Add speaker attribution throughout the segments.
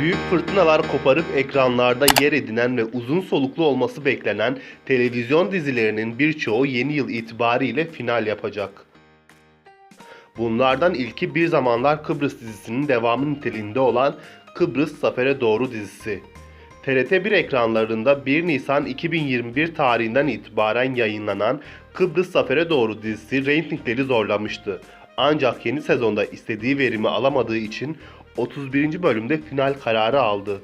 Speaker 1: Büyük fırtınalar koparıp ekranlarda yer edinen ve uzun soluklu olması beklenen televizyon dizilerinin birçoğu yeni yıl itibariyle final yapacak. Bunlardan ilki Bir Zamanlar Kıbrıs dizisinin devamı niteliğinde olan Kıbrıs Zafer'e Doğru dizisi. TRT1 ekranlarında 1 Nisan 2021 tarihinden itibaren yayınlanan Kıbrıs Zafer'e Doğru dizisi reytingleri zorlamıştı. Ancak yeni sezonda istediği verimi alamadığı için 31. bölümde final kararı aldı.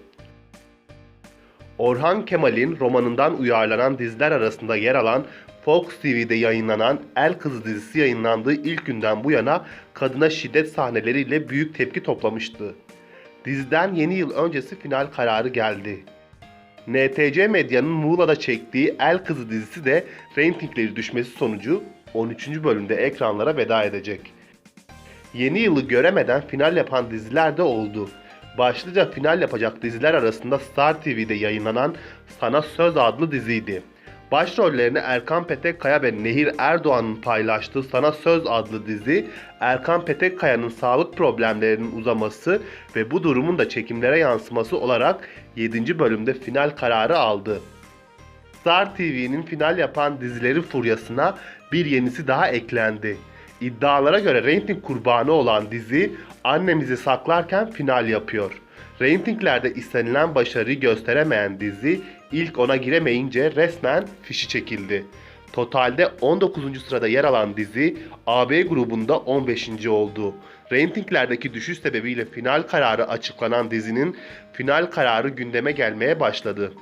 Speaker 1: Orhan Kemal'in romanından uyarlanan diziler arasında yer alan Fox TV'de yayınlanan El Kızı dizisi yayınlandığı ilk günden bu yana kadına şiddet sahneleriyle büyük tepki toplamıştı. Diziden yeni yıl öncesi final kararı geldi. NTC Medya'nın Muğla'da çektiği El Kızı dizisi de reytingleri düşmesi sonucu 13. bölümde ekranlara veda edecek. Yeni yılı göremeden final yapan diziler de oldu. Başlıca final yapacak diziler arasında Star TV'de yayınlanan Sana Söz adlı diziydi. Başrollerini Erkan Petekkaya ve Nehir Erdoğan'ın paylaştığı Sana Söz adlı dizi, Erkan Petekkaya'nın sağlık problemlerinin uzaması ve bu durumun da çekimlere yansıması olarak 7. bölümde final kararı aldı. Star TV'nin final yapan dizileri furyasına bir yenisi daha eklendi. İddialara göre reyting kurbanı olan dizi annemizi saklarken final yapıyor. Reytinglerde istenilen başarıyı gösteremeyen dizi ilk ona giremeyince resmen fişi çekildi. Totalde 19. sırada yer alan dizi AB grubunda 15. oldu. Reytinglerdeki düşüş sebebiyle final kararı açıklanan dizinin final kararı gündeme gelmeye başladı.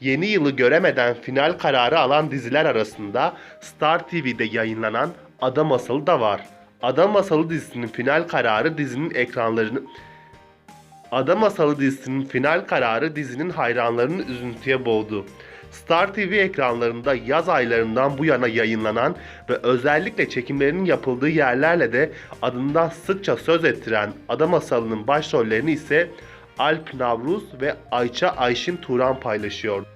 Speaker 1: Yeni yılı göremeden final kararı alan diziler arasında Star TV'de yayınlanan Ada Masalı da var. Ada Masalı dizisinin final kararı dizinin ekranlarını Ada Masalı dizisinin final kararı dizinin hayranlarını üzüntüye boğdu. Star TV ekranlarında yaz aylarından bu yana yayınlanan ve özellikle çekimlerinin yapıldığı yerlerle de adından sıkça söz ettiren Ada Masalı'nın başrollerini ise Alp Navruz ve Ayça Ayşin Turan paylaşıyor.